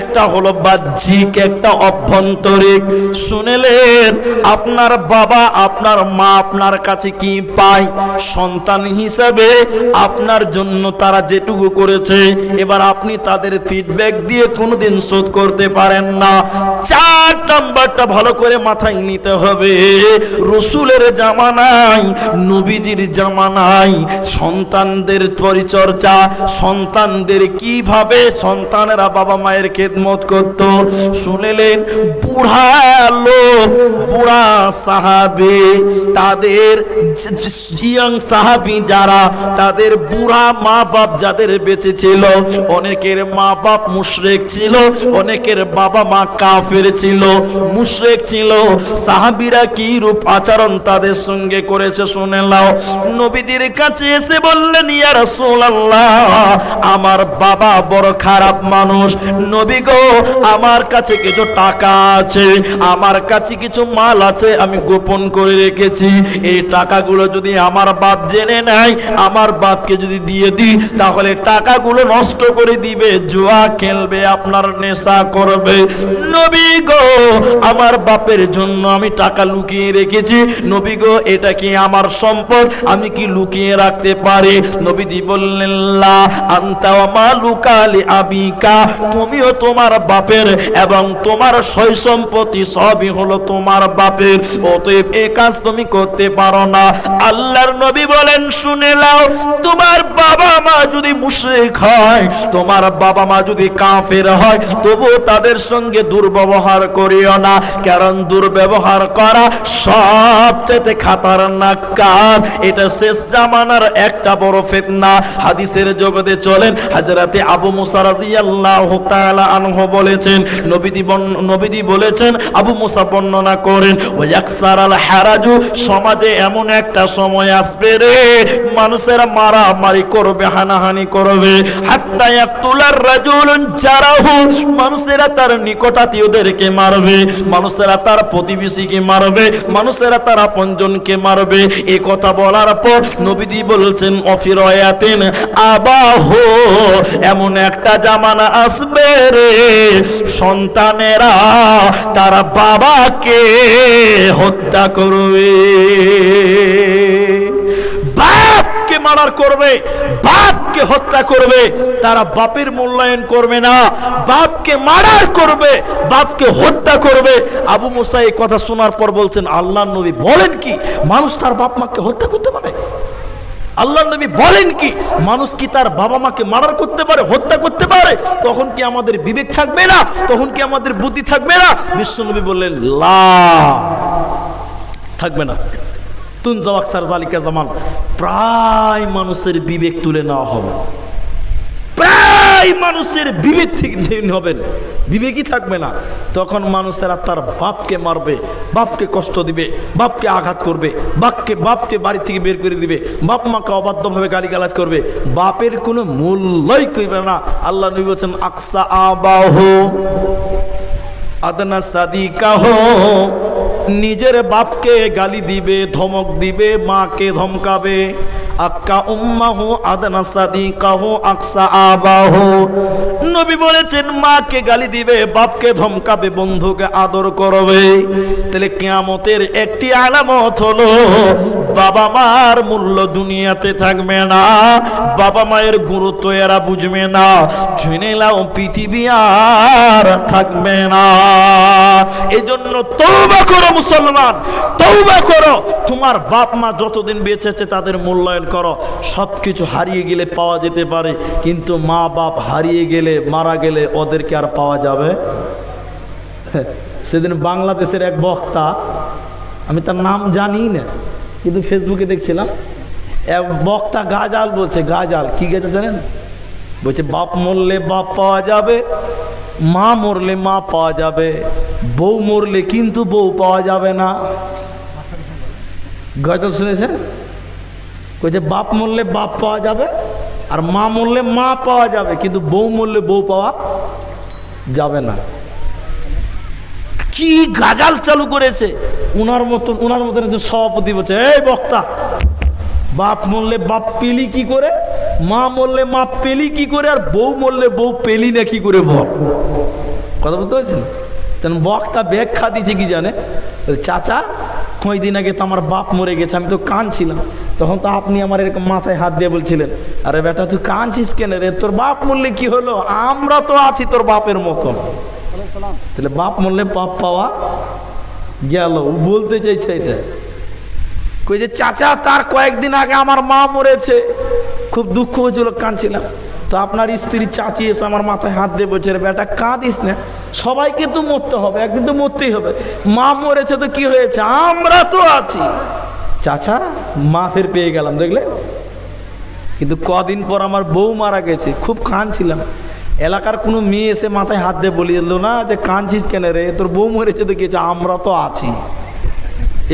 একটা হলো বাহ্যিক, একটা অভ্যন্তরিক। শুনেলেন, আপনার বাবা, আপনার মা আপনার কাছে কি পায়? সন্তান হিসাবে আপনার জন্য তারা যেটুকু করেছে, এবার আপনি তাদের ফিডব্যাক দিয়ে কোনোদিন শোধ করতে পারেন না। চার নাম্বারটা ভালো করে মাথায় নিতে হবে। রসুলের জামানায়, নবীজির জামানায় সন্তানদের পরিচর্যা, সন্তানদের কীভাবে সন্তানেরা বাবা মায়ের খেদমত করত। শুনেলেন, বুড়া লোক, বুড়া সাহাবি, তাদের ইয়াং সাহাবি যারা, তাদের বুড়া মা বাপ যাদের বেঁচে ছিল, অনেকের মা বাপ মুশরেক ছিল, অনেকের বাবা মা কাফের ছিল, মুশরেক ছিল। সাহাবিরা কি রূপ আচরণ তাদের সঙ্গে করেছে শুনে নাও। নবীদের কাছে এসে বললেন, ইয়া রাসূলুল্লাহ, আমার বাবা বড় খারাপ মানুষ। নবী গো, আমার কাছে কিছু টাকা আছে, আমার কাছে কিছু মাল আছে, আমি গোপন করে রেখেছি। এই টাকাগুলো যদি আমার বাপ জেনে নেয়, আমার বাপকে যদি দিয়ে দিই, তাহলে টাকাগুলো নষ্ট করে দিবে, জুয়া খেলবে, আপনার নেশা করবে। নবী গো, আমার বাপের জন্য আমি টাকা লুকিয়ে রেখেছি। নবী গো, এটা কি আমার সম্পদ? আমি কি লুকিয়ে রাখতে পারি? নবীজি বললেন, লা, আনতা ওয়া মালুকা লি আবিকা। তুমিও তোমার বাপের এবং তোমার সয় সম্পত্তি সবই হলো তোমার বাপের। অতএব এ কাজ তুমি করতে পারো না। আল্লাহর নবী বলেন, শুনে নাও, তোমার বাবা মা যদি মুশরিক হয়, তোমার বাবা মা যদি কাফের হয়, তবু তাদের সঙ্গে দুর্ব্যবহার করিও না। কারণ দুর্ব্যবহার করা সবচেয়ে খাতারনাক কাজ। এটা শেষ জামানার একটা বড় ফিতনা। হাদিসের জগতে চলেন হাজরাতে আবু মুসা রাদিয়াল্লাহু তাআলা আনহু বলেছেন, নবীদি নবীদি বলেছেন, আবু মুসা বর্ণনা করেন হারাজু সমাজে এমন একটা সময় আসবে রে, মানুষেরা মারামারি করবে, হানাহানি করবে। মানুষেরা তার নিকটাত্মীয়দেরকে মারবে, মানুষেরা তার প্রতিবেশীকে মারবে, মানুষেরা তার আপনজনকে মারবে। এ কথা বলার পর নবীদি বলছেন, অফিরয়াতেন আবাহ এমন একটা জামানা আসবে রে। সন্তানেরা তারা বাবাকে হত্যা করবে। বাপকে মারার করবে, বাপকে হত্যা করবে, তারা বাপের মূল্যায়ন করবে না, বাপকে মারার করবে, বাপকে হত্যা করবে। আবু মুসা এই কথা শোনার পর বলছেন আল্লাহ নবী বলেন কি, মানুষ তার বাপ মাকে হত্যা করতে পারে? আল্লাহ নবী বলেন কি, মানুষ কি তার বাবা মাকে মারার করতে পারে, হত্যা করতে পারে? তখন কি আমাদের বিবেক থাকবে না? তখন কি আমাদের বুদ্ধি থাকবে না? বিশ্বনবী বললেন, লা। থাকবে না। তুন জওয়াকসার জালিকা জামান, প্রায় মানুষের বিবেক তুলে নেওয়া হবে। প্রায় মানুষের বিবেক থেকে হবেন বিবেকই থাকবে না। তখন মানুষেরা তার বাপকে মারবে, বাপকে কষ্ট দিবে, বাপকে আঘাত করবে, বাপকে বাপকে বাড়ি থেকে বের করে দিবে, বাপ মাকে অবাধ্যভাবে গালিগালাজ করবে। বাপের কোনো মূল্যই করবে না। আল্লাহ নবী বলছেন, আকসা আবাহ আদনা সাদিকাহ। নিজের বাপকে গালি দিবে, ধমক দিবে, মাকে ধমকাবে। আক্কা উম্মাহু আদনা সাদিকাহু, আকসা আবাহু। নবী বলেছেন, মাকে গালি দিবে, বাপকে ধমকাবে, বন্ধুকে আদর করবে। তাহলে কিয়ামতের একটি আলামত হলো, বাবা মার মূল্য দুনিয়াতে থাকবে না, বাবা মায়ের গুরুত্ব এরা বুঝবে না শুনে নাও পৃথিবী আর থাকবে না। এই জন্য তৌবা করো মুসলমান তৌবা করো। তোমার বাপ মা যতদিন বেঁচে আছে তাদের মূল্যায়ন করো সব কিছু হারিয়ে গেলে পাওয়া যেতে পারে, কিন্তু মা বাপ হারিয়ে গেলে, মারা গেলে ওদেরকে আর পাওয়া যাবে? সেদিন বাংলাদেশের এক বক্তা, আমি তার নাম জানি না, কিন্তু ফেসবুকে দেখছিলাম, এক বক্তা গাজাল বলছে, গাজাল, কি গেছে জানেন? বলছে, বাপ মরলে বাপ পাওয়া যাবে, মা মরলে মা পাওয়া যাবে, বউ মরলে কিন্তু বউ পাওয়া যাবে না। গজল শুনেছেন? কইছে বাপ মরলে বাপ পাওয়া যাবে আর মা মরলে মা পাওয়া যাবে, কিন্তু বউ মরলে বউ পাওয়া যাবে না। কি গাজাল চালু করেছে? উনার মতন উনার মতন একজন সভাপতি বলছে, এই বক্তা, বাপ মরলে বাপ পেলি কি করে? মা মরলে মা পেলি কি করে? আর বউ মরলে বউ পেলি না কি করে বল? কথা বুঝতে পারছেন? তেমন বক্তা ব্যাখ্যা দিচ্ছে কি জানে? চাচা কই দিন আগে তো আমার বাপ মরে গেছে, আমি তো কাঁদছিলাম। তখন তো আপনি আমার এরকম মাথায় হাত দিয়ে বলছিলেন, আরে বেটা, তুই কাঁদছিস কেন রে? তোর বাপ মরলে কি হলো? আমরা তো আছি তোর বাপের মতন। তাহলে বাপ মরলে বাপ পাওয়া গেল বলতে চাইছে এটা। কই যে, চাচা, তার কয়েকদিন আগে আমার মা মরেছে। খুব দুঃখ হয়েছিল, কাঁদছিলাম। তো আপনার স্ত্রী চাচি এসে আমার মাথায় হাত দিয়ে বলছে "রে বেটা, কাঁদিস না। সবাইকে তো মরতে হবে, একদিন তো মরতেই হবে। মা মরেছে তো কি হয়েছে? আমরা তো আছি। চাচা, মা ফের পেয়ে গেলাম, দেখলে? কিন্তু কদিন পর আমার বউ মারা গেছে, খুব কাঁদছিলাম। এলাকার কোনো মেয়ে এসে মাথায় হাত দিয়ে বলিয়ে না, যে কাঁদছিস কেন রে? তোর বউ মরেছে তো গেছে আমরা তো আছি।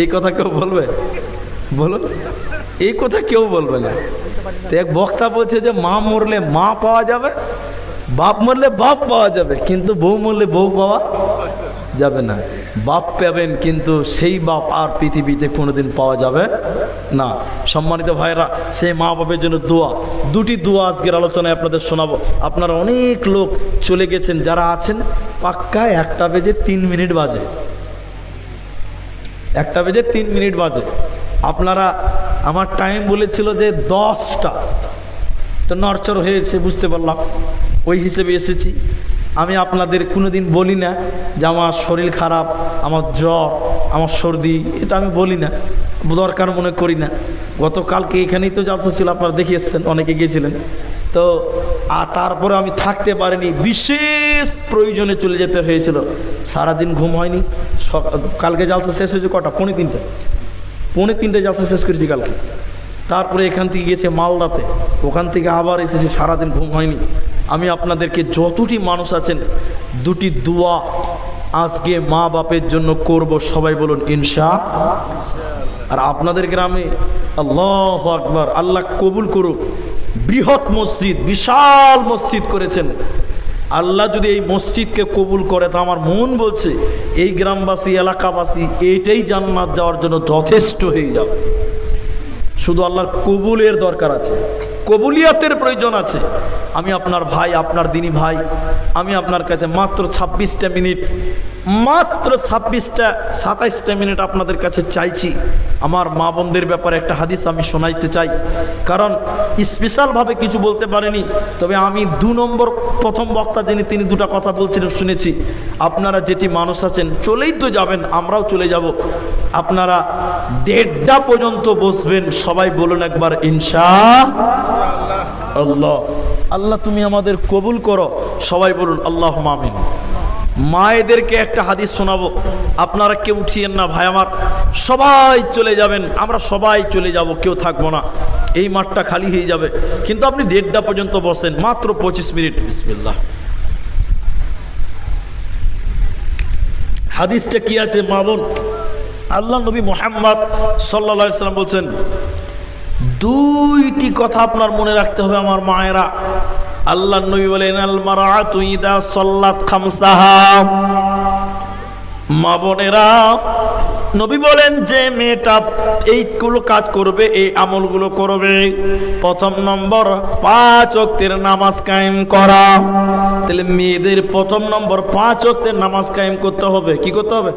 এই কথা কেউ বলবে? বলুন এই কথা কেউ বলবে না। তো এক বক্তা বলছে যে, মা মরলে মা পাওয়া যাবে, বাপ মরলে বাপ পাওয়া যাবে, কিন্তু বউ মরলে বউ পাওয়া যাবে না। বাপ পাবেন, কিন্তু সেই বাপ আর পৃথিবীতে কোনোদিন পাওয়া যাবে না। সম্মানিত ভাইরা সেই মা বাপের জন্য দোয়া। দুটি দোয়া আজকের আলোচনায় আপনাদের শোনাবো। আপনারা অনেক লোক চলে গেছেন, যারা আছেন, পাক্কা একটা বেজে তিন মিনিট বাজে। একটা বেজে তিন মিনিট বাজে। আপনারা, আমার টাইম বলেছিল যে দশটা। তো নরচর হয়েছে, বুঝতে পারলাম। ওই হিসেবে এসেছি। আমি আপনাদের কোনোদিন বলি না যে আমার শরীর খারাপ, আমার জ্বর, আমার সর্দি, এটা আমি বলি না। দরকার মনে করি না। গতকালকে এখানেই তো জালসা ছিল, আপনারা দেখে এসছেন, অনেকে গিয়েছিলেন। তো আর তারপরে আমি থাকতে পারিনি, বিশেষ প্রয়োজনে চলে যেতে হয়েছিল। সারাদিন ঘুম হয়নি। কালকে জালসা শেষ হয়েছে কটা? পৌনে তিনটে। পৌনে তিনটে জালসা শেষ করেছি কালকে। তারপরে এখান থেকে গিয়েছে মালদাতে। ওখান থেকে আবার এসেছে, সারাদিন ঘুম হয়নি। আমি আপনাদেরকে যতটি মানুষ আছেন, দুটি দোয়া আজকে মা বাপের জন্য করব। সবাই বলুন, ইনশা আর আপনাদের গ্রামে আল্লাহ আকবার, আল্লাহ কবুল করুক। বৃহৎ মসজিদ, বিশাল মসজিদ করেছেন। আল্লাহ যদি এই মসজিদকে কবুল করে, তো আমার মন বলছে, এই গ্রামবাসী, এলাকাবাসী, এইটাই জান্নাত যাওয়ার জন্য যথেষ্ট হয়ে যাবে। শুধু আল্লাহর কবুলের দরকার আছে। কবুলিয়াতের প্রয়োজন আছে। আমি আপনার ভাই, আপনার দিনী ভাই, আমি আপনার কাছে মাত্র ছাব্বিশটা মিনিট, মাত্র ছাব্বিশটা, সাতাইশটা মিনিট আপনাদের কাছে চাইছি। আমার মা বোনদের ব্যাপারে একটা হাদিস আমি শোনাইতে চাই। কারণ স্পেশালভাবে কিছু বলতে পারেনি, তবে আমি দু নম্বর, প্রথম বক্তা যিনি, তিনি দুটো কথা বলছিলেন শুনেছি। আপনারা যেটি মানুষ আছেন, চলেই তো যাবেন, আমরাও চলে যাব। আপনারা দেড়টা পর্যন্ত বসবেন, সবাই বলুন একবার, ইনশা আল্লাহ। আল্লাহ, তুমি আমাদের কবুল করো। সবাই বলুন আল্লাহ মামিন মায়েদেরকে একটা হাদিস শোনাবো। আপনারা কেউ উঠিয়েন না, ভাই আমার। সবাই চলে যাবেন, আমরা সবাই চলে যাব, কেউ থাকব না। এই মাঠটা খালি হয়ে যাবে। কিন্তু আপনি দেড়টা পর্যন্ত বসেন, মাত্র পঁচিশ মিনিট। বিসমিল্লাহ। হাদিসটা কি আছে, মা বোন? আল্লাহ নবী মোহাম্মদ সাল্লা সাল্লাম বলছেন দুইটি কথা আপনার মনে রাখতে হবে আমার মায়েরা। আল্লাহ নবী বলেন মা বোনেরা, নবী বলেন যে মেয়েটা এইগুলো কাজ করবে, এই আমলগুলো করবে। প্রথম নম্বর, পাঁচ অক্তের নামাজ কায়েম করা। তাহলে মেয়েদের প্রথম নম্বর, পাঁচ অক্তের নামাজ কায়েম করতে হবে। কি করতে হবে?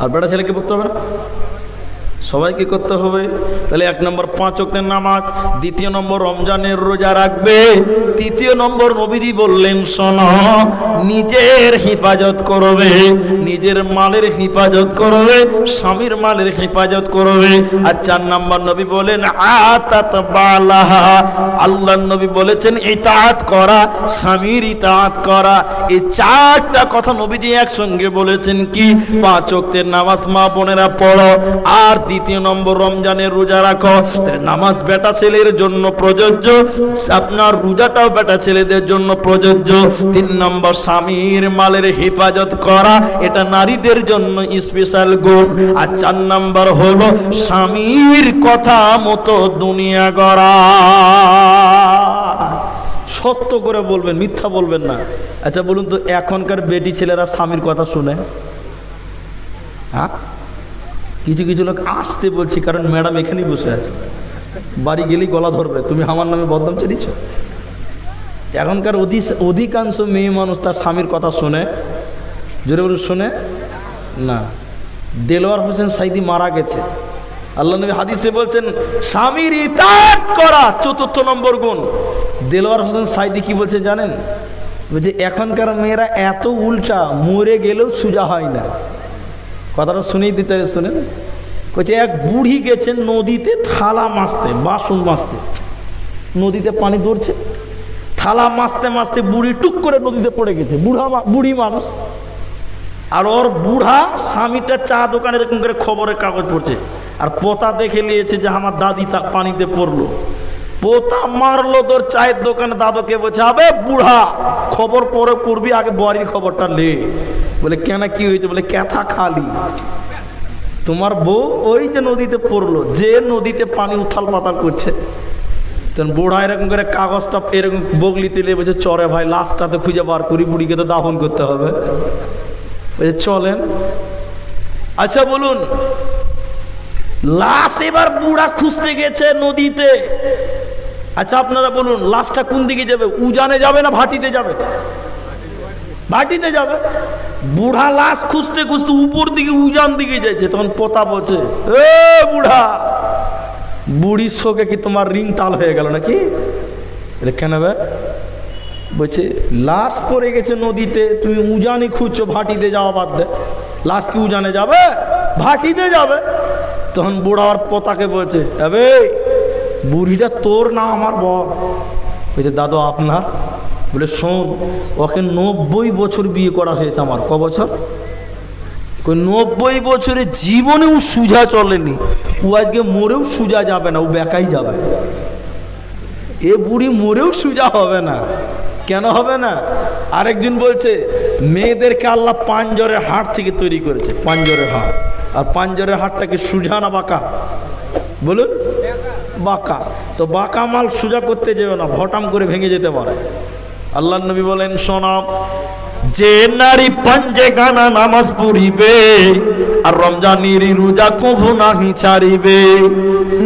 আর বেটা ছেলেকে পড়তে হবে না? সবাইকে করতে হবে। তাহলে এক নম্বর পাঁচ অক্টের নামাজ, দ্বিতীয় নম্বর রমজানের রোজা রাখবে। তৃতীয় নম্বর নবীজি বললেন, শোন, নিজের হেফাজত করবে, নিজের মালের হেফাজত করবে, স্বামীর মালের হেফাজত করবে। আর চার নম্বর নবী বলেন আতাত আল্লাহ নবী বলেছেন, ইতাআত করা, স্বামীর ইতাআত করা। এই চারটা কথা নবীজি একসঙ্গে বলেছেন কি? পাঁচ অক্তের নামাজ মা বোনেরা পড়ো। আর দ্বিতীয় নম্বর রমজানের রোজা রাখো। নামাজ বেটা ছেলের জন্য প্রযোজ্য, আপনার রোজাটাও বেটা ছেলেদের জন্য প্রযোজ্য। তিন নম্বর, স্বামীর মালের হেফাজত করা, এটা নারীদের জন্য স্পেশাল গুণ। আর চার নম্বর হলো, স্বামীর কথা মতো দুনিয়া গড়া। সত্য করে বলবেন, মিথ্যা বলবেন না। আচ্ছা বলুন তো, এখনকার বেটি ছেলেরা স্বামীর কথা শুনে। হ্যাঁ? কিছু কিছু লোক আসতে বলছি, কারণ ম্যাডাম এখানেই বসে আছে। বাড়ি গেলেই গলা ধরবে, তুমি আমার নামে বদনাম চেয়েছ এখনকার অধিকাংশ মেয়ে মানুষ তার স্বামীর কথা শোনে। জোরে বলুন, শোনে? না। দেলোয়ার হোসেন সাইদি মারা গেছে। আল্লাহ নবী হাদিসে বলছেন, স্বামীর ইতাত করা চতুর্থ নম্বর গুণ। দেলোয়ার হোসেন সাইদি কি বলছে জানেন? বলছে, এখনকার মেয়েরা এত উল্টা, মরে গেলেও সোজা হয় না। কথাটা শুনেই দিতে শুনেন বলছে এক বুড়ি গেছেন নদীতে থালা মাছতে, বাসন মাজতে নদীতে পানি ধরছে। থালা মাছতে মাছতে বুড়ি টুক করে নদীতে পড়ে গেছে। বুড়া বুড়ি মানুষ। আর ওর বুড়া স্বামীটা চা দোকানে এরকম করে খবরের কাগজ পড়ছে। আর পোতা দেখে নিয়েছে যে আমার দাদি তা পানিতে পড়ল। পোতা মারলো তোর চায়ের দোকানে, দাদুকে বলছে বুড়া, খবর পরে করবি, আগে বাড়ির খবরটা লে। বলে, কেন, কি হয়েছে? বলে, ক্যাথা খালি। তোমার বউ ওই যে নদীতে পড়ল, যে নদীতে পানি উথাল পাতাল করছে। বুড়া এরকম করে কাগজটা, এরকম বগলি তুলে বলছে, চরে ভাই লাশটা তো খুঁজে বার করি, বুড়িকে তো দাফন করতে হবে। বলছে, চলেন। আচ্ছা বলুন, লাশ এবার বুড়া খুঁজতে গেছে নদীতে। আচ্ছা আপনারা বলুন লাশটা কোন দিকে যাবে? উজানে যাবে না ভাটিতে যাবে? ভাটিতে যাবে? বুড়া লাশ খুঁজতে খুঁজতে উপর দিকে উজান দিকে যাচ্ছে তখন পোতা বলছে এ বুড়া বুড়ির শোকে কি তোমার রিং তাল হয়ে গেল নাকি? বলে, কেন বে? বলছে লাশ পড়ে গেছে নদীতে তুমি উজানি খুঁজছো ভাটিতে যাওয়া বাদ দে। লাশ কি উজানে যাবে? ভাটিতে যাবে? তখন বুড়া আর পোতাকে বলছে বুড়িটা তোর না আমার বর। বলছে, দাদু, আপনার? বলে, শোন, ওকে নব্বই বছর বিয়ে করা হয়েছে আমার। ক বছর? নব্বই বছরে জীবনেও সুজা চলেনি। ও আজকে মরেও সুজা যাবে না, ও বেকাই যাবে। এ বুড়ি মরেও সুজা হবে না। কেন হবে না? আরেকজন বলছে, মেয়েদেরকে আল্লাহ পাঞ্জরের হাট থেকে তৈরি করেছে। পাঞ্জরের হাট। আর পাঞ্জরের হাটটাকে সুজা না বাঁকা। বলুন। বাঁকা। তো বাঁকা মাল সোজা করতে যাবে না, ভটাম করে ভেঙে যেতে পারে। আল্লাহ নবী বলেন শোনাম যে নারী পাঞ্জে গানা নামাজ পড়িবে আর রমজানির রোজা কভু নাহি ছাড়িবে,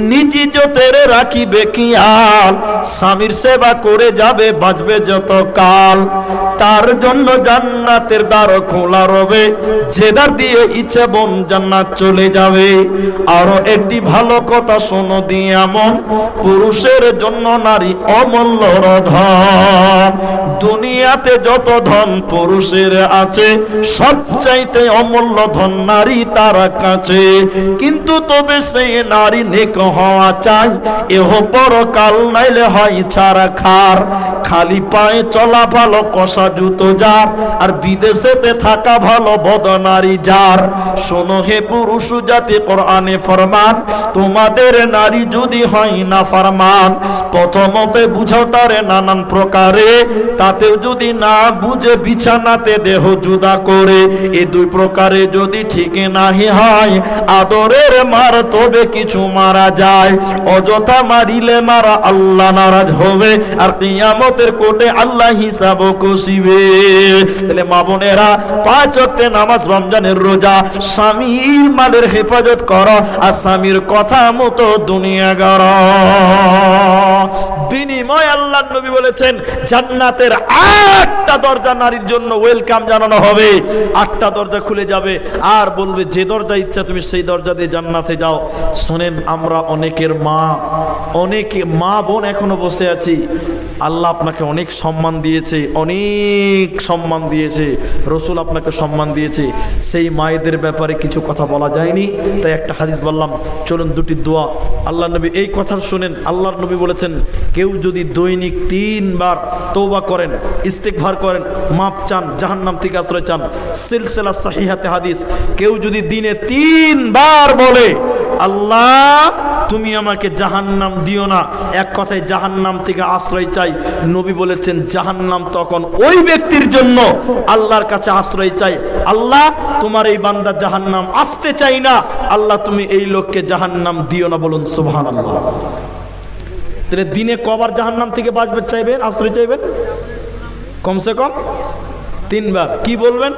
নিজি জোতের রাখিবে কিয়াল স্বামীর সেবা করে যাবে, বাঁচবে যত কাল। তার জন্য জান্নাতের দ্বার খোলা রবে, যে দ্বার দিয়ে ইচ্ছে বন জান্নাত চলে যাবে। আরও একটি ভালো কথা শোনো দিয়ে এমন পুরুষের জন্য নারী অমূল্য ধন দুনিয়াতে যত ধন পুরুষের আছে, সবচাইতে অমূল্য ধন নারী তার কাছে কিন্তু তবে সেই নারী নেক হওয়া চাই, এহ পরকাল নাইলে হয় ছাড়া খার। খালি পায়ে চলা ভালো, কষা জুতো যার, আর বিদেশেতে থাকা ভালো, বদ নারী যার। শোনো হে পুরুষ জাতি কোরআনে ফরমান, তোমাদের নারী যদি হয় না ফরমান, প্রথমতে বুঝাও তারে নানান প্রকারে, তাতেও যদি না বুঝে বিছানাতে দেহ জুদা করে এই দুই প্রকারে যদি ঠিক নাহি হয়, আদরের মার তবে কিছু মারা যায়। অযথা মারিলে মারা আল্লাহ নারাজ হবে, আর কিয়ামতের কোটে আল্লাহ হিসাব কষিবে। তাহলে মা বোনেরা, পাঁচ ওয়াক্তে নামাজ, রমজানের রোজা, স্বামীর মালের হেফাজত করো, আর স্বামীর কথা মতো দুনিয়া গড়। বিনিময় আল্লাহ নবী বলেছেন, জান্নাতের আটটা দরজা নারীর জন্য ওয়েলকাম জানানো হবে। আটটা দরজা খুলে যাবে। আর বলবে, যে দরজা ইচ্ছা, তুমি সেই দরজা দিয়ে জান্নাতে যাও। শোনেন, আমরা অনেকের মা, অনেকে মা বোন এখনও বসে আছি। আল্লাহ আপনাকে অনেক সম্মান দিয়েছে, অনেক সম্মান দিয়েছে, রসুল আপনাকে সম্মান দিয়েছে। সেই মায়েদের ব্যাপারে কিছু কথা বলা যায়নি, তাই একটা হাদিস বললাম, চলুন দুটি দোয়া। আল্লাহ নবী এই কথা শুনেন, আল্লাহর নবী বলেছেন, কেউ যদি দৈনিক তিনবার তৌবা করেন ইস্তেকভার করেন মাপ চান, জাহান্নাম থেকে আশ্রয় চান, সিলসিলা সাহিহাতে হাদিস, কেউ যদি দিনে তিনবার বলে, আল্লাহ তুমি আমাকে জাহান্নাম দিও না। এক কথায় জাহান্নাম থেকে আশ্রয় চাই। নবী বলেছেন, জাহান্নাম তখন ওই ব্যক্তির জন্য আল্লাহর কাছে আশ্রয় চাই। আল্লাহ, তোমার এই বান্দা জাহান্নাম আসতে চাই না। আল্লাহ, তুমি এই লোককে জাহান্নাম দিও না বলুন সুবহান আল্লাহ তাহলে দিনে কবার জাহান্নাম থেকে বাঁচবে চাইবেন, আশ্রয় চাইবেন? কমসে কম তিনবার। কি বলবেন?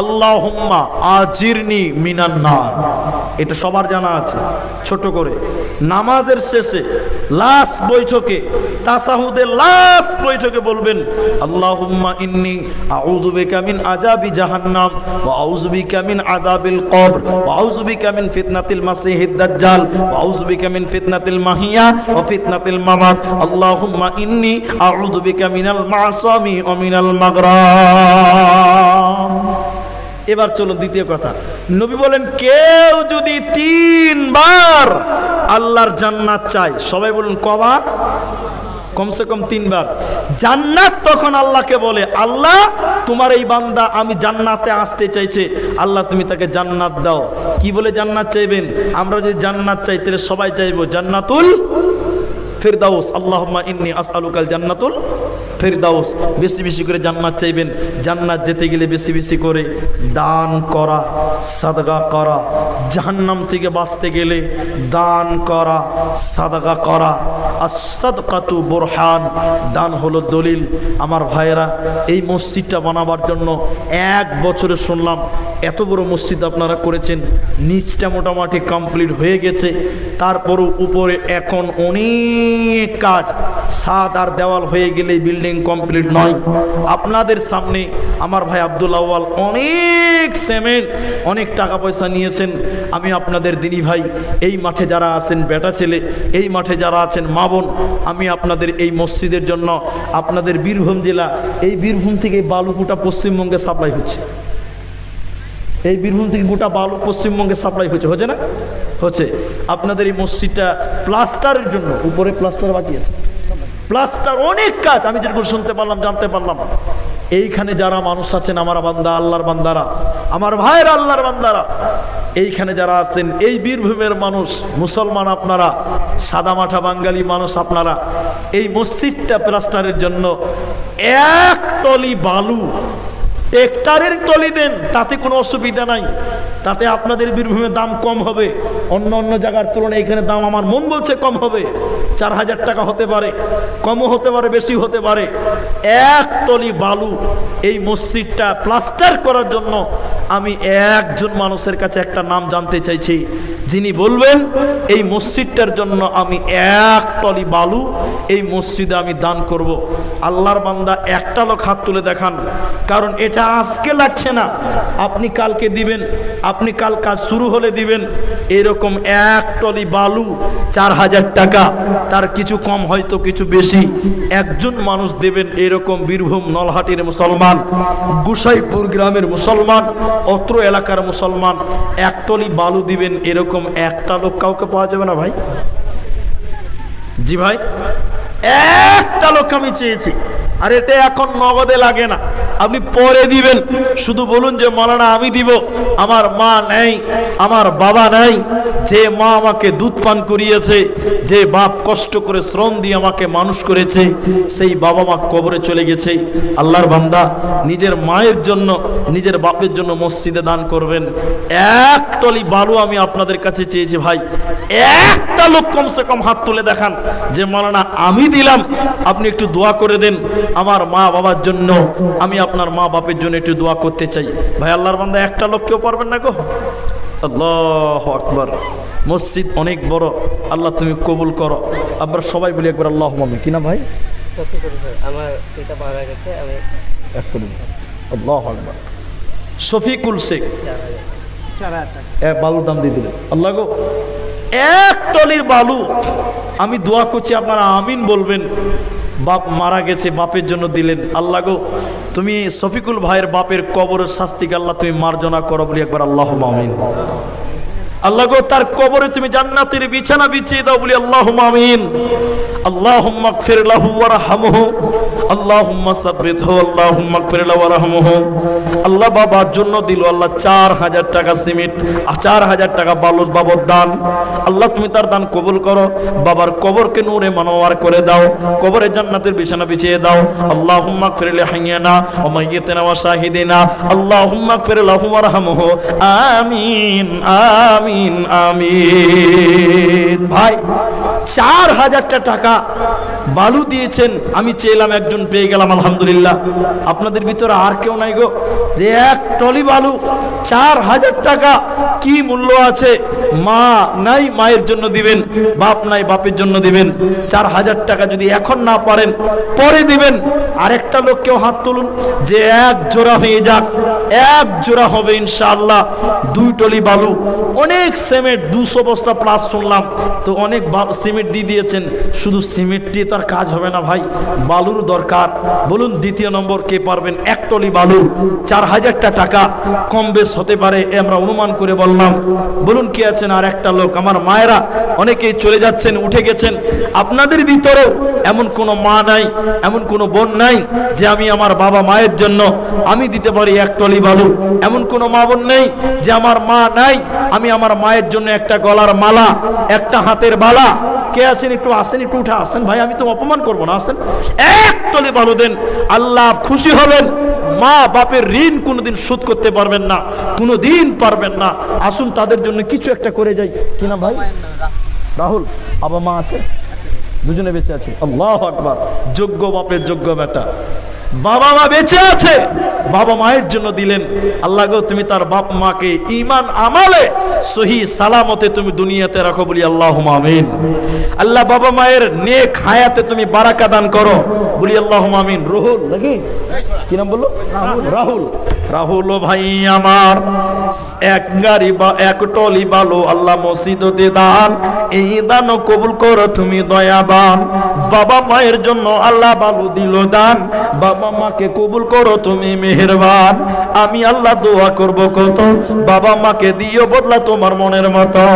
আল্লাহ আজিরনি মিনান্নার এটা সবার জানা আছে, ছোট করে। নামাজের শেষে লাস্ট বৈঠকে, তাসাহুদের লাস্ট বৈঠকে বলবেন, আল্লাহুম্মা ইন্নি আউযু বিকা মিন আযাবি জাহান্নাম, ওয়া আউযু বিকা মিন আযাবিল কবর, ওয়া আউযু বিকা মিন ফিতনাতিল মাসিহিদ দাজ্জাল, ওয়া আউযু বিকা মিন ফিতনাতিল মাহিয়া, ওয়া ফিতনাতিল মামাত। আল্লাহুম্মা ইন্নি আউযু বিকা মিনাল মাসামি ওয়া মিনাল মাগরাম এবার চলো দ্বিতীয় কথা। নবী বলেন, কেউ যদি তিনবার আল্লাহর জান্নাত চায়, সবাই বলুন, কবার? কমসে কম তিনবার। জান্নাত তখন আল্লাহকে বলে, আল্লাহ, তোমার এই বান্দা আমি জান্নাতে আসতে চাইছে। আল্লাহ, তুমি তাকে জান্নাত দাও। কি বলে জান্নাত চাইবেন? আমরা যদি জান্নাত চাই, তাহলে সবাই চাইব, জান্নাতুল ফেরদাউস, আল্লাহুম্মা ইন্নি আসআলুকাল জান্নাতুল ফেরদাউস বেশি বেশি করে জান্নাত চাইবেন। জান্নাত যেতে গেলে বেশি বেশি করে দান করা, সাদগা করা, জাহান্নাম থেকে বাঁচতে গেলে দান করা, সাদগা করা। আসাদকাতু বোরহান, দান হলো দলিল। আমার ভাইয়েরা, এই মসজিদটা বানাবার জন্য এক বছরে শুনলাম, এত বড় মসজিদ আপনারা করেছেন, নিচটা মোটামুটি কমপ্লিট হয়ে গেছে। তারপরও উপরে এখন অনেক কাজ। সাদ আর দেওয়াল হয়ে গেলে বিল্ডিং কমপ্লিট নয়। আপনাদের সামনে আমার ভাই আব্দুল আওয়াল অনেক সিমেন্ট অনেক টাকা পয়সা নিয়েছেন। আমি আপনাদের দিনী ভাই, এই মাঠে যারা আছেন বেটা ছেলে, এই মাঠে যারা আছেন মা বোন, আমি আপনাদের এই মসজিদের জন্য আপনাদের বীরভূম জেলা, এই বীরভূম থেকে বালুকুটা পশ্চিমবঙ্গে সাপ্লাই হচ্ছে। এই বীরভূম থেকে গোটা বালু পশ্চিমবঙ্গে সাপ্লাই হচ্ছে। হচ্ছে না? হচ্ছে। আপনাদের এই মসজিদটা প্লাস্টারের জন্য, উপরে প্লাস্টার বাকি আছে। প্লাস্টার অনেক কাজ। আমি যেরকম শুনতে পারলাম, জানতে পারলাম। এইখানে যারা মানুষ আছেন, আমার বান্দা, আল্লাহর বান্দারা, আমার ভাইয়ের আল্লাহর বান্দারা, এইখানে যারা আছেন, এই বীরভূমের মানুষ, মুসলমান আপনারা সাদামাঠা বাঙালি মানুষ আপনারা, এই মসজিদটা প্লাস্টারের জন্য এক তলি বালু ট্রেক্টারের টলি দেন, তাতে কোনো অসুবিধা নাই। তাতে আপনাদের বীরভূমের দাম কম হবে। অন্য অন্য জায়গার তুলনায় এখানে দাম আমার মন বলছে কম হবে। চার হাজার টাকা হতে পারে, কমও হতে পারে বেশি হতে পারে। এক টলি বালু এই মসজিদটা প্লাস্টার করার জন্য আমি একজন মানুষের কাছে একটা নাম জানতে চাইছি। যিনি বলবেন, এই মসজিদটার জন্য আমি এক টলি বালু, এই মসজিদে আমি দান করব। আল্লাহর বান্দা একটা লোক হাত তুলে দেখান, কারণ এটা আজকে লাগছে না। আপনি কালকে দিবেন, আপনি কাল কাজ শুরু হলে দিবেন। এরকম এক টলি বালু, চার হাজার টাকা, তার কিছু কম হয়তো কিছু বেশি। একজন মানুষ দেবেন এরকম বীরভূম নলহাটির মুসলমান, গুসাইপুর গ্রামের মুসলমান, অত্র এলাকার মুসলমান। এক টলি বালু দিবেন এরকম একটা লোক কাউকে পাওয়া যাবে না ভাই। জি ভাই একটা লোক আমি চেয়েছি। আর এটা এখন নগদে লাগে না। আপনি পরে দিবেন। শুধু বলুন যে, মলানা, আমি দিব। আমার মা নেই, আমার বাবা নেই। যে মা আমাকে দুধ পান করিয়েছে, যে বাপ কষ্ট করে শ্রম দিয়ে আমাকে মানুষ করেছে, সেই বাবা মা কবরে চলে গেছে। আল্লাহর বান্দা, নিজের মায়ের জন্য, নিজের বাপের জন্য মসজিদে দান করবেন। এক টলি বালু আমি আপনাদের কাছে চেয়েছি, ভাই। একটা লোক কমসে কম হাত তুলে দেখান। যে মালানা আমি দিলাম আপনি একটু দোয়া করে দেন। আমার মা বাবার জন্য আমি আপনার মা বাপের জন্য একটু দোয়া করতে চাই। ভাই আল্লাহর বান্দা একটা লোক কেউ পারবেন না গো। আল্লাহ আকবর। মসজিদ অনেক বড়। আল্লাহ তুমি কবুল করো। আমরা সবাই বলি একবার আল্লাহ মামি। কিনা ভাই? সত্যি করে স্যার আমার পিতা মারা গেছে আমি আল্লাহ আকবর। শফিকুল শেখ। বালুর দাম দিয়ে দিলেন। আল্লাহ গো। এক টলির বালু। আমি দোয়া করছি আপনারা আমিন বলবেন। বাপ মারা গেছে, বাপের জন্য দিলেন। আল্লাহ গো, তুমি শফিকুল ভাইয়ের বাপের কবরের শাস্তিকে আল্লাহ তুমি মার্জনা করো বলি একবার আল্লাহ মামিন আল্লাহ গো, তার কবরে তুমি জান্নাতের বিছানা বিছিয়ে দাও বলি আল্লাহ আমিন। اللهم اغفر له وارحمه اللهم ثبته اللهم اغفر له وارحمه আল্লাহ বাবার জন্য দিল আল্লাহ চার হাজার টাকা সিমেন্ট আর চার হাজার টাকা বালুর বাবর দান আল্লাহ তুমি তার দান কবুল করো বাবার কবরকে নূরে মানোয়ার করে দাও কবরে জান্নাতের বিছানা বিছিয়ে দাও আল্লাহুম্মা اغفر لحينا وميتنا وشاهدنا اللهم اغفر له وارحمه আমিন আমিন আমিন ভাই চার হাজারটা টাকা টাকা বালু দিয়েছেন, আমি চেয়েলাম একজন পেয়ে গেলাম, আলহামদুলিল্লাহ। আপনাদের ভিতরে আর কেউ নাই গো। যে এক টলি বালু, চার হাজার টাকা, কি মূল্য আছে? মা নাই, মায়ের জন্য দিবেন, বাপ নাই, বাপের জন্য দিবেন। চার হাজার টাকা যদি এখন না পারেন, পরে দিবেন। আরেকটা লোককেও হাত তুলুন, যে এক জোড়া হয়ে যাক, এক জোড়া হবে ইনশাআল্লাহ। দুই টলি বালু, অনেক সিমেন্ট, দুশো বস্তা প্লাস শুনলাম। তো অনেক সিমেন্ট দিয়ে দিয়েছেন, শুধু সিমেন্ট দিয়ে তার কাজ হবে না ভাই, বালুর দরকার। বলুন দ্বিতীয় নম্বর কে পারবেন? এক টলি বালু, চার হাজারটা টাকা, কম বেশ হতে পারে আমরা অনুমান করে বললাম। বলুন কে আছেন আর একটা লোক? আমার মায়েরা অনেকেই চলে যাচ্ছেন, উঠে গেছেন। আপনাদের ভিতরেও এমন কোনো মা নাই, এমন কোনো বোন নাই যে আমি আমার বাবা মায়ের জন্য আমি দিতে পারি এক টলি বালু। এমন কোনো মা বোন নেই যে আমার মা নাই, আমি আমার মায়ের জন্য একটা গলার মালা, একটা হাতের বালা কে আছেন একটু আসেন, একটু উঠে আসেন। ভাই, আমি তো অপমান করব না, আসেন। এক তলে ভালো দেন, আল্লাহ খুশি হবেন। মা বাপের ঋণ কোনোদিন শোধ করতে পারবেন না, কোনোদিন পারবেন না। আসুন, তাদের জন্য কিছু একটা করে যাই। কি না ভাই? রাহুল। বাবা মা আছে? দুজনে বেঁচে আছে। আল্লাহ আকবার। যোগ্য বাপের যোগ্য বেটা। বাবা মা বেঁচে আছে। বাবা মায়ের জন্য দিলেন। আল্লাহ গো, তুমি তার বাপ মাকে ইমান আমালে, সহি সালামতে তুমি দুনিয়াতে রাখো বলি আল্লাহ মামিন আল্লাহ বাবা মায়ের নেক হায়াতে তুমি বারাকা দান করো বলি আল্লাহ মামিন রুহুল নাকি? কি নাম বলল? রাহুল। রাহুল। ও ভাই আমার, এক গাড়ি বা এক টলি বালো আল্লাহ মসজিদ দে দান। এই দান কবুল করো, তুমি দয়াবান। বাবা মায়ের জন্য আল্লাহ বাবু দিল দান। বাবা মাকে কবুল করো, তুমি মেহেরবান। আমি আল্লাহ দোয়া করব কত? বাবা মাকে দিও বদলা তোমার মনের মতো।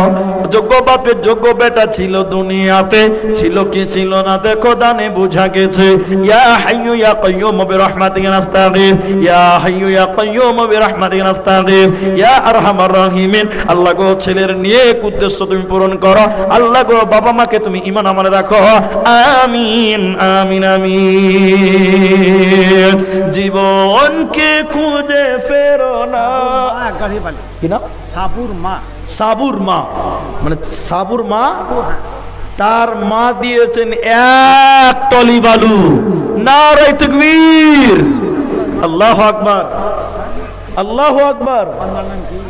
যোগ্য বাপের যোগ্য বেটা ছিল দুনিয়াতে, ছিল কি ছিল না দেখো দানে বোঝা গেছে। ইয়া হাইয়ু ইয়া কাইয়ুম বিরহমাতিকা নাস্তাগীর। ইয়া হাইয়ু ইয়া কাইয়ুম বিরহমাতিকা নাস্তাগীর ইয়া আরহামার রাহিমিন। আল্লাহ গো ছেলের নেক উদ্দেশ্য তুমি পূরণ করো। আল্লাহ গো বাবা মাকে তুমি ঈমান আমলে রাখো। আমিন আমিন আমিন। জীবনকে খুঁজে ফেরো না। কি নাম? সাবুর মা। সাবুর মা। মানে সাবুর মা? তার মা দিয়েছেন এক টলি বালু নারাই তকবীর। আল্লাহ আকবার। আল্লাহ আকবর।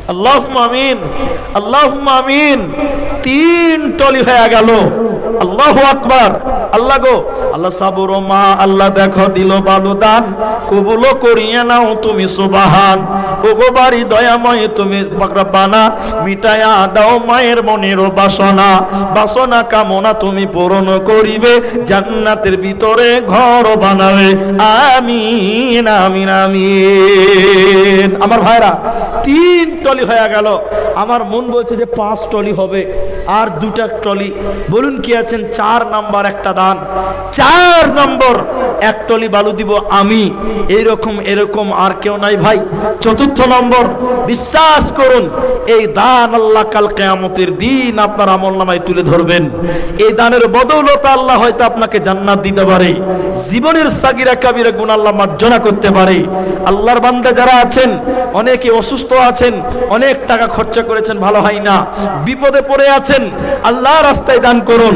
আল্লাহ আমিন। আল্লাহ আমিন। তিন টলি হয়ে গেল। আল্লাহ আকবার। আল্লাহ গো, আল্লাহ মা, আল্লাহ দেখো, দিল করিয়ে নাও তুমি সুবাহান। দয়াময় তুমি বানা মিটায়া দাও মায়ের মনের বাসনা। বাসনা কামনা তুমি পূরণ করিবে। জান্নাতের ভিতরে ঘর বানাবে। আমিন আমিন। আমার ভাইরা, তিন টলি হয়ে গেল। আমার মন বলছে যে পাঁচ টলি হবে। আর দুটা টলি। বলুন কি আছেন চার নাম্বার একটা দান। চার নম্বর, এক টলি বালু দিব আমি। এরকম এরকম আর কেউ নাই ভাই। চতুর্থ নম্বর, বিশ্বাস করুন, এই দান আল্লাহ কাল কেয়ামতের দিন আপনার আমল নামায় তুলে ধরবেন। এই দানের বদৌলতা আল্লাহ হয়তো আপনাকে জান্নাত দিতে পারে। জীবনের সাগিরা কাবিরা গুণ আল্লাহ মার্জনা করতে পারে। আল্লাহর বান্দা যারা আছেন, অনেকে অসুস্থ আছেন, অনেক টাকা খরচা করেছেন, ভালো হয় না। বিপদে পড়ে আছেন, আল্লাহ রাস্তায় দান করুন।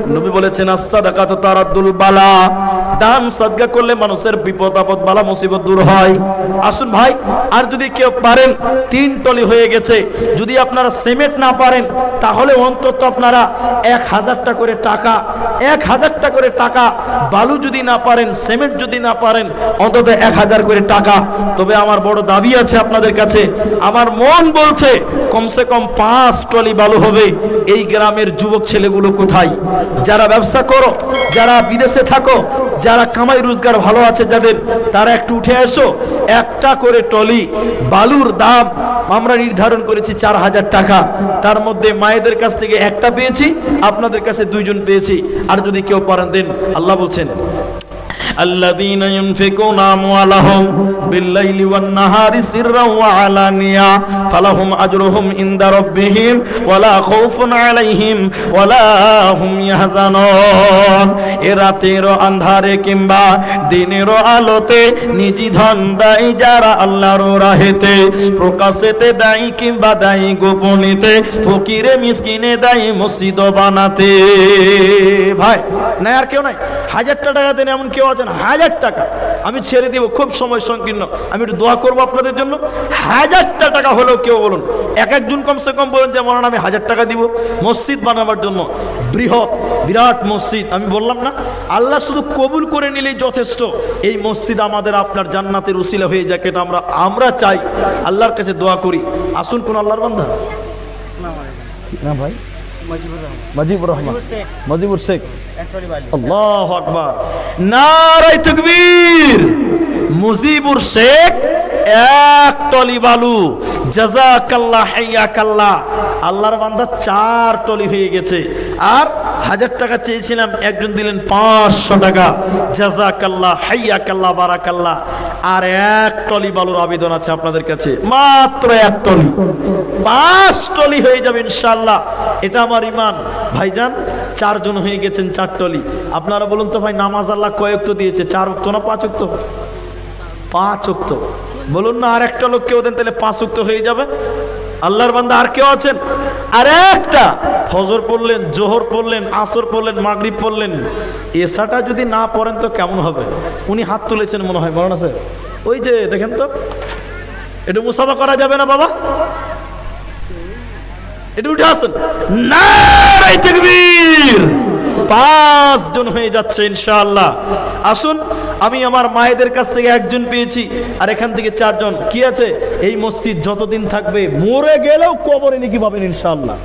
নবী বলেছেন আসাদাকাত তারাদ্দুল বালা। দান সদকা করলে মানুষের বিপদ, আপদ, বালা, মুসিবত দূর হয়। আসুন ভাই, আর যদি কেউ পারেন, তিন টলি হয়ে গেছে। যদি আপনারা সিমেন্ট না পারেন, তাহলে অন্তত আপনারা এক হাজারটা করে টাকা, এক হাজারটা করে টাকা, বালু যদি না পারেন, সিমেন্ট যদি না পারেন, অন্তত এক হাজার করে টাকা। তবে আমার বড় দাবি আছে আপনাদের কাছে। আমার মন বলছে, কমসে কম পাঁচ টলি বালু হবে। এই গ্রামের যুবক ছেলেগুলো কোথায়? যারা ব্যবসা করো, যারা বিদেশে থাকো, যারা কামাই রোজগার ভালো আছে যাদের, তারা একটু উঠে এসো, একটা করে টলি বালুর দাম আমরা নির্ধারণ করেছি চার হাজার টাকা। তার মধ্যে মায়েদের কাছ থেকে একটা পেয়েছি, আপনাদের কাছে দুইজন পেয়েছি। আর যদি কেউ পারেন দেন, আল্লাহ বলছেন الذين ينفقون أموالهم بالليل والنهار سرا وعلانية فلهم أجرهم عند ربهم ولا خوف عليهم ولا هم يحزنون এ রাতেরও আন্ধারে কিংবা দিনেরও আলোতে নিজি ধন দেয় যারা আল্লাহর রাহেতে প্রকাশেতে দেয় কিংবা দেয় গোপনীতে ফকিরে মিসকিনে দেয় মসজিদ বানাতে ভাই নাই আর কেউ নাই হাজারটা টাকা দেন এমন কেউ আছেন হাজার টাকা। আমি ছেড়ে দিব খুব সময় সংকীর্ণ। আমি একটু দোয়া করব আপনাদের জন্য। হাজারটা টাকা হলেও কেউ বলুন এক একজন কমসে কম বলুন যে মনে আমি হাজার টাকা দিব মসজিদ বানাবার জন্য। বৃহৎ বিরাট মসজিদ। আমি বললাম না আল্লাহ শুধু কবুল করে নিলেই যথেষ্ট। এই মসজিদ আমাদের আপনার জান্নাতের উসিলা হয়ে যাক এটা আমরা আমরা চাই। আল্লাহর কাছে দোয়া করি। আসুন কোন আল্লাহর বান্ধা না ভাই। মজিবুর রহমান। মজিবুর শেখ। আল্লাহ আকবার। নারাই তকবীর। মুজিবুর শেখ এক টলি বালু। জাজাকাল্লাহ হাইয়াকাল্লাহ। আল্লাহর বান্দা চার টলি হয়ে গেছে। আর হাজার টাকা চেয়েছিলাম, একজন দিলেন পাঁচশো টাকা। জাজাকাল্লাহ হাইয়াকাল্লাহ, বারাকাল্লাহ। আর এক টলি বালুর আবেদন আছে আপনাদের কাছে, মাত্র এক টলি। পাঁচ টলি হয়ে যাবে ইনশাল্লাহ এটা আমার ইমান। ভাইজান, চারজন হয়ে গেছেন চার টলি। আপনারা বলুন তো ভাই, নামাজ আল্লাহ কয়েক তো দিয়েছে? চার অক্ত না পাঁচ অক্ত পাঁচ অক্ত বলুন না আর একটা লোক কেউ দেন, তাহলে পাঁচ উক্ত হয়ে যাবে। আল্লাহর বান্দা আর কেউ আছেন? আর একটা, ফজর পড়লেন, জোহর পড়লেন, আসর পড়লেন, মাগরিব পড়লেন, এসাটা যদি না পড়েন তো কেমন হবে? উনি হাত তুলেছেন মনে হয় মরণ আছে ওই যে, দেখেন তো, এটা মুসাফা করা যাবে না বাবা? এটা উঠে আসেন। তাকবীর! পাঁচজন হয়ে যাচ্ছে ইনশাআল্লাহ। আসুন, আমি আমার মায়েদের কাছ থেকে একজন পেয়েছি, আর এখান থেকে চারজন। কি আছে? এই মসজিদ যতদিন থাকবে মরে গেলেও কবরে নাকি পাবেন ইনশাআল্লাহ।